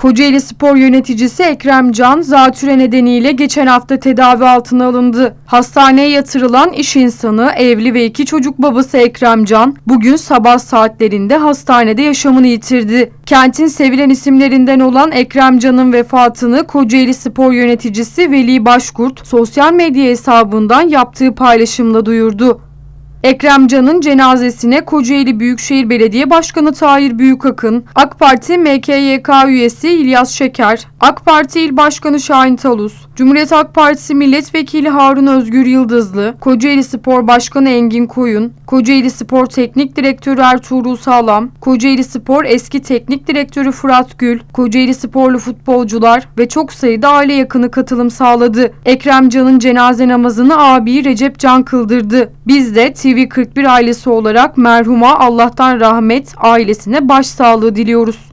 Kocaeli Spor yöneticisi Ekrem Can, zatüre nedeniyle geçen hafta tedavi altına alındı. Hastaneye yatırılan iş insanı, evli ve iki çocuk babası Ekrem Can, bugün sabah saatlerinde hastanede yaşamını yitirdi. Kentin sevilen isimlerinden olan Ekrem Can'ın vefatını Kocaeli Spor yöneticisi Veli Başkurt, sosyal medya hesabından yaptığı paylaşımla duyurdu. Ekrem Can'ın cenazesine Kocaeli Büyükşehir Belediye Başkanı Tahir Büyükakın, AK Parti MKYK üyesi İlyas Şeker, AK Parti İl Başkanı Şahin Talus, Cumhuriyet Halk Partisi Milletvekili Harun Özgür Yıldızlı, Kocaeli Spor Başkanı Engin Koyun, Kocaeli Spor Teknik Direktörü Ertuğrul Sağlam, Kocaeli Spor Eski Teknik Direktörü Fırat Gül, Kocaeli Sporlu futbolcular ve çok sayıda aile yakını katılım sağladı. Ekrem Can'ın cenaze namazını abi Recep Can kıldırdı. Biz de TV41 ailesi olarak merhuma Allah'tan rahmet ailesine başsağlığı diliyoruz.